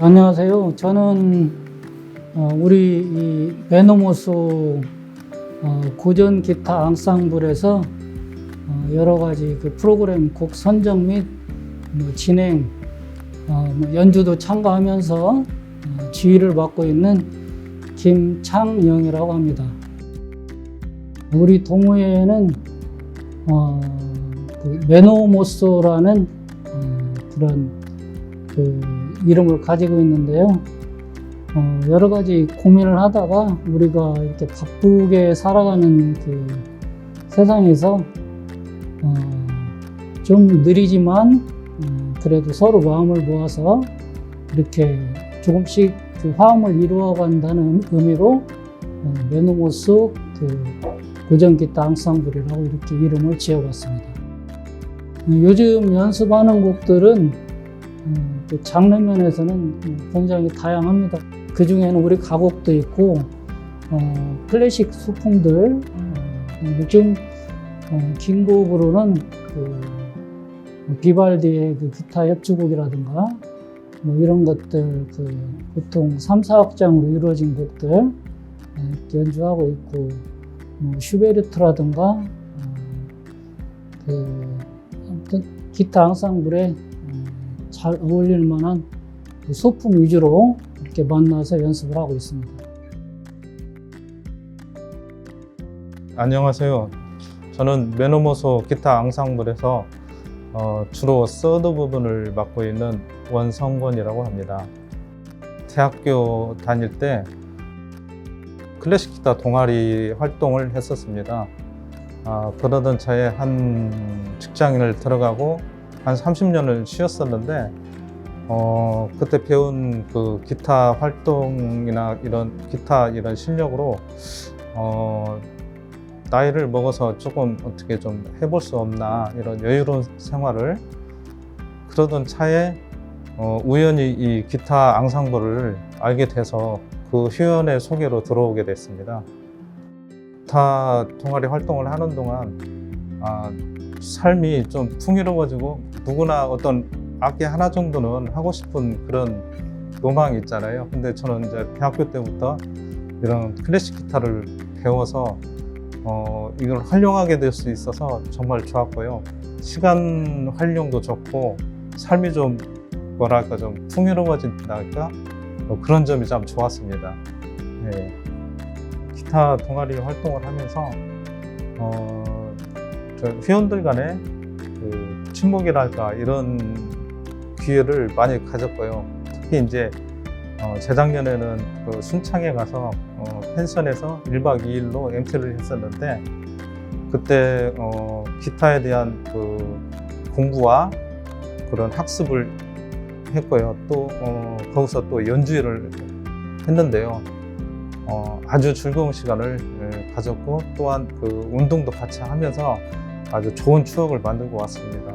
안녕하세요. 저는 어, 우리 이 베노모스 어, 고전 기타 앙상블에서 어, 여러 가지 그 프로그램 곡 선정 및뭐 진행, 어, 뭐 연주도 참가하면서 어, 지휘를 맡고 있는 김창영이라고 합니다. 우리 동호회에는 어, 그 메노모스라는 어, 그런 그 이름을 가지고 있는데요. 어, 여러 가지 고민을 하다가 우리가 이렇게 바쁘게 살아가는 그 세상에서 어, 좀 느리지만 어, 그래도 서로 마음을 모아서 이렇게 조금씩 그 화음을 이루어간다는 의미로 어, 메노모스 그 고전기타 앙상블이라고 이렇게 이름을 지어봤습니다. 어, 요즘 연습하는 곡들은 음, 또 장르 면에서는 음, 굉장히 다양합니다. 그 중에는 우리 가곡도 있고 어, 클래식 소품들 어, 요즘 어, 긴 곡으로는 그 비발디의 그 기타 협주곡이라든가 뭐 이런 것들 그 보통 3, 4악장으로 이루어진 곡들 어, 연주하고 있고 뭐 슈베르트라든가 어, 그 기타 앙상블에 어, 잘 어울릴 만한 그 소품 위주로 이렇게 만나서 연습을 하고 있습니다. 안녕하세요. 저는 메노모소 기타 앙상블에서 어, 주로 서드 부분을 맡고 있는 원성권이라고 합니다. 대학교 다닐 때 클래식 기타 동아리 활동을 했었습니다. 아, 그러던 차에 한 직장인을 들어가고 한 30년을 쉬었었는데 어, 그때 배운 그 기타 활동이나 이런 기타 이런 실력으로 어, 나이를 먹어서 조금 어떻게 좀 해볼 수 없나 이런 여유로운 생활을 그러던 차에 어, 우연히 이 기타 앙상블을 알게 돼서 그 휴연의 소개로 들어오게 됐습니다. 기타 동아리 활동을 하는 동안 아, 삶이 좀 풍요로워지고 누구나 어떤 악기 하나 정도는 하고 싶은 그런 로망이 있잖아요. 근데 저는 이제 대학교 때부터 이런 클래식 기타를 배워서 어, 이걸 활용하게 될 수 있어서 정말 좋았고요. 시간 활용도 좋고 삶이 좀 뭐랄까 좀 풍요로워진다랄까 뭐 그런 점이 참 좋았습니다. 네. 기타 동아리 활동을 하면서 어, 저 회원들 간에 그 친목이랄까 이런 기회를 많이 가졌고요. 특히 이제 어, 재작년에는 그 순창에 가서 어, 펜션에서 1박 2일로 MT를 했었는데 그때 어, 기타에 대한 그 공부와 그런 학습을 했고요. 또 어, 거기서 또 연주회를 했는데요. 어, 아주 즐거운 시간을 예, 가졌고 또한 그 운동도 같이 하면서 아주 좋은 추억을 만들고 왔습니다.